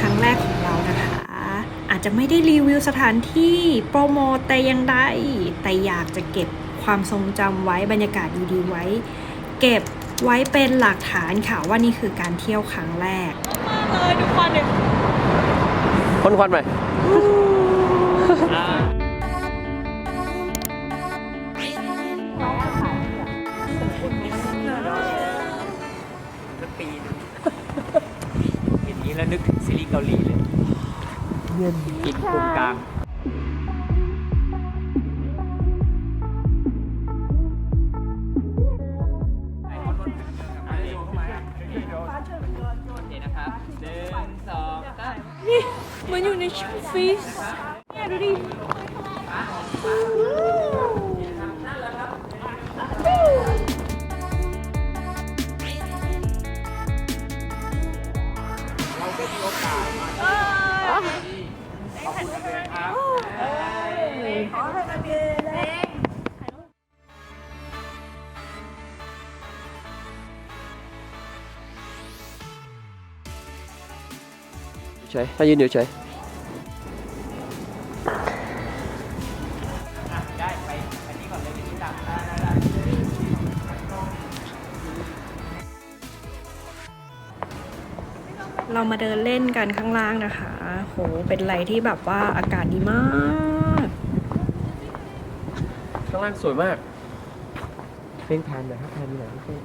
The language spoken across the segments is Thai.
ครั้งแรกของเรานะคะ อาจจะไม่ได้รีวิวสถานที่โปรโมทแต่อยังใดแต่อยากจะเก็บความทรงจำไว้บรรยากาศดีๆไว้ เก็บไว้เป็นหลักฐานค่ะว่านี่คือการเที่ยวครั้งแรกเลยทุกคนเนี่ยพ่นควันหน่อยปีนเห็นนี้แล้วนึกถึง ซีรีส์เกาหลีเลยเย็นกินกลุ่มกลางเคนะครับหนึ่งสองสามเหมือนอยู่ในช่องฟิสเนี่ยดูดิ เฉยถ้ายืนอยู่เฉยได้ไปอันนี้ก่อนเลยที่ตามได้ได้ได้เรามาเดินเล่นกันข้างล่างนะคะ โห เป็นอะไรที่แบบว่าอากาศดีมาก ข้างล่างสวยมาก เพลงแพนหน่อยครับแพนหน่อยพี่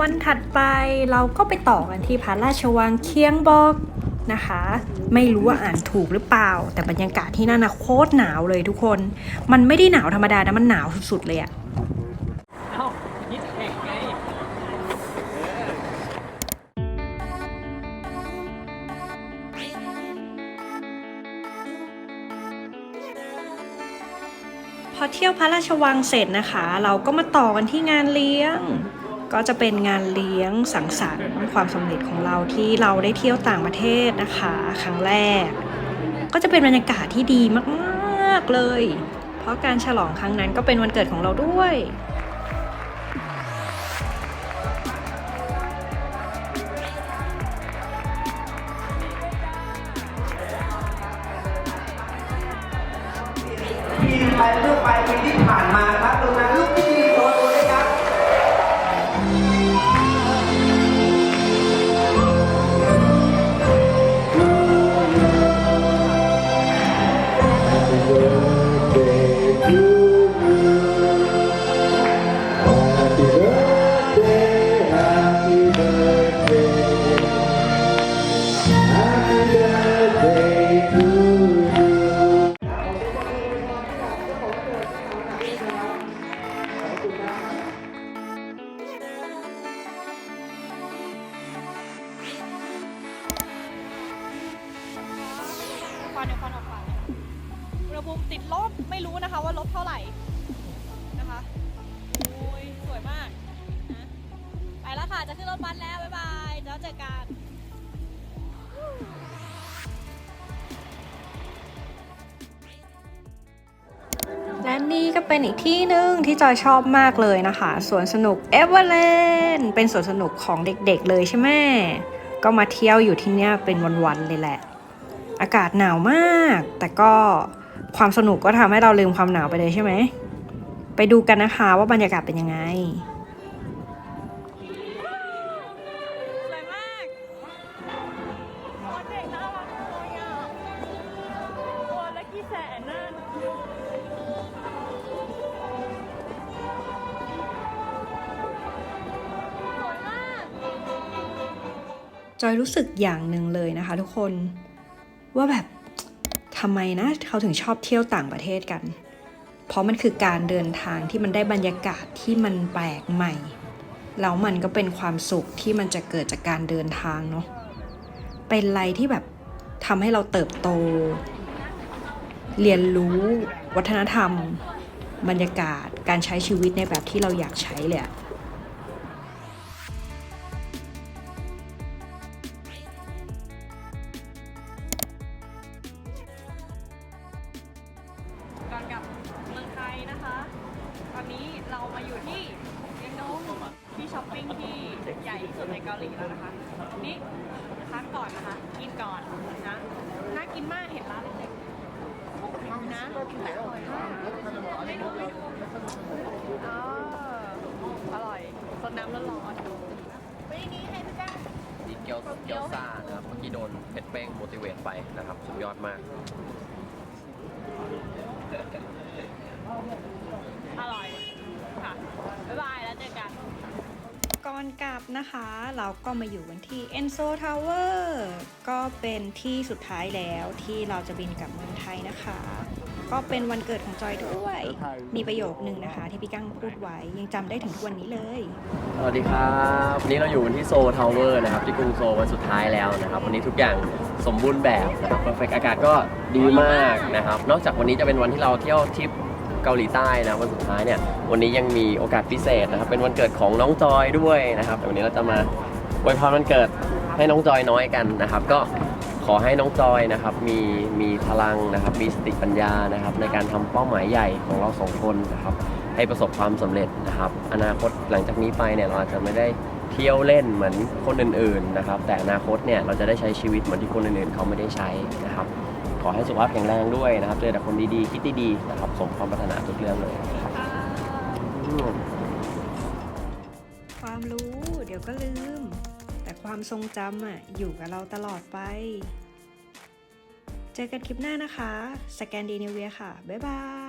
วันถัดไปเราก็ไปต่อกันที่พระราชวังเคียงบอกนะคะ ไม่รู้ว่าอ่านถูกหรือเปล่า แต่บรรยากาศที่นั่นนะโคตรหนาวเลยทุกคน มันไม่ได้หนาวธรรมดานะมันหนาวสุดๆเลยอะพอเที่ยวพระราชวังเสร็จนะคะ เราก็มาต่อกันที่งานเลี้ยง ก็จะเป็นงานเลี้ยงสังสรรค์ความสำเร็จของเราที่เราได้เที่ยวต่างประเทศนะคะ ครั้งแรก ก็จะเป็นบรรยากาศที่ดีมากๆเลย เพราะการฉลองครั้งนั้นก็เป็นวันเกิดของเราด้วยปีไปเมื่อปลายปีที่ผ่านมาครับ เนี่ยควันออกมาอุณหภูมิติดลบไม่รู้นะคะว่าลบเท่าไหร่นะคะโอ้ยสวยมากนะไปแล้วค่ะจะขึ้นรถบัสแล้วบ๊ายบายแล้วเจอกันและนี่ก็เป็นอีกที่หนึ่งที่จอยชอบมากเลยนะคะสวนสนุกเอเวอร์แลนด์เป็นสวนสนุกของเด็กๆเลยใช่ไหมก็มาเที่ยวอยู่ที่นี่เป็นวันๆเลยแหละ อากาศหนาวมาก แต่ก็ความสนุกก็ทำให้เราลืมความหนาวไปเลยใช่ไหม ไปดูกันนะคะว่าบรรยากาศเป็นยังไงสวยมากโอ้เด็กน่ารักเลยอะโอ้ละกี่แสนน่ะสวยมากจอยรู้สึกอย่างหนึ่งเลยนะคะทุกคน ว่าแบบทำไมนะเขาถึงชอบเที่ยวต่างประเทศกัน เพราะมันคือการเดินทางที่มันได้บรรยากาศที่มันแปลกใหม่แล้วมันก็เป็นความสุขที่มันจะเกิดจากการเดินทางเนาะเป็นอะไรที่แบบทำให้เราเติบโต เรียนรู้วัฒนธรรม บรรยากาศการใช้ชีวิตในแบบที่เราอยากใช้เลยอะ เรามาอยู่ที่เมียงดงที่ช้อปปิ้งที่ใหญ่ที่สุดในเกาหลีแล้วนะคะ นี่พักก่อนนะคะ กินก่อนนะ น่ากินมากเห็นร้านเล็กๆนะแต่อร่อยมากไม่ดูไม่ดูอ๋ออร่อยสดน้ำร้อนๆวันนี้ให้พี่แป้งนี่เกียวเกียวซ่านะครับเมื่อกี้โดนเพชรเป้งโมติเวตไปนะครับ สุดยอดมาก กลับนะคะ เราก็มาอยู่กันที่ Enso Tower ก็เป็นที่สุดท้ายแล้วที่เราจะบินกลับเมืองไทยนะคะ ก็เป็นวันเกิดของจอยด้วย มีประโยคนึงนะคะ ที่พี่กั้งพูดไว้ยังจำได้ถึงทุกวันนี้เลย สวัสดีครับ วันนี้เราอยู่กันที่โซทาวเวอร์นะครับ ที่กรุงโซลวันสุดท้ายแล้วนะครับ วันนี้ทุกอย่างสมบูรณ์แบบนะครับเพอร์เฟอากาศก็ดีมากนะครับ นอกจากวันนี้จะเป็นวันที่เราเที่ยวทริป เกาหลีใต้นะวันสุดท้ายเนี่ยวันนี้ยังมีโอกาสพิเศษนะครับเป็นวันเกิดของน้องจอยด้วยนะครับแต่วันนี้เราจะมาอวยพรวันเกิดให้น้องจอยน้อยกันนะครับ ก็ขอให้น้องจอยนะครับมีมีพลังนะครับมีสติปัญญานะครับในการทำเป้าหมายใหญ่ของเราสองคนนะครับให้ประสบความสำเร็จนะครับ อนาคตหลังจากนี้ไปเนี่ยเราอาจจะไม่ได้เที่ยวเล่นเหมือนคนอื่นๆนะครับ แต่อนาคตเนี่ยเราจะได้ใช้ชีวิตเหมือนที่คนอื่นๆเขาไม่ได้ใช้นะครับ อให้สุขภาพแข็งแรงด้วยนะครับ เจอแต่คนดีๆ คิดดีๆนะครับ สมความปรารถนาทุกเรื่องเลยครับอืม ความรู้เดี๋ยวก็ลืม แต่ความทรงจำอะอยู่กับเราตลอดไป เจอกันคลิปหน้านะคะ สแกนดีเนเวียค่ะ บ๊ายบาย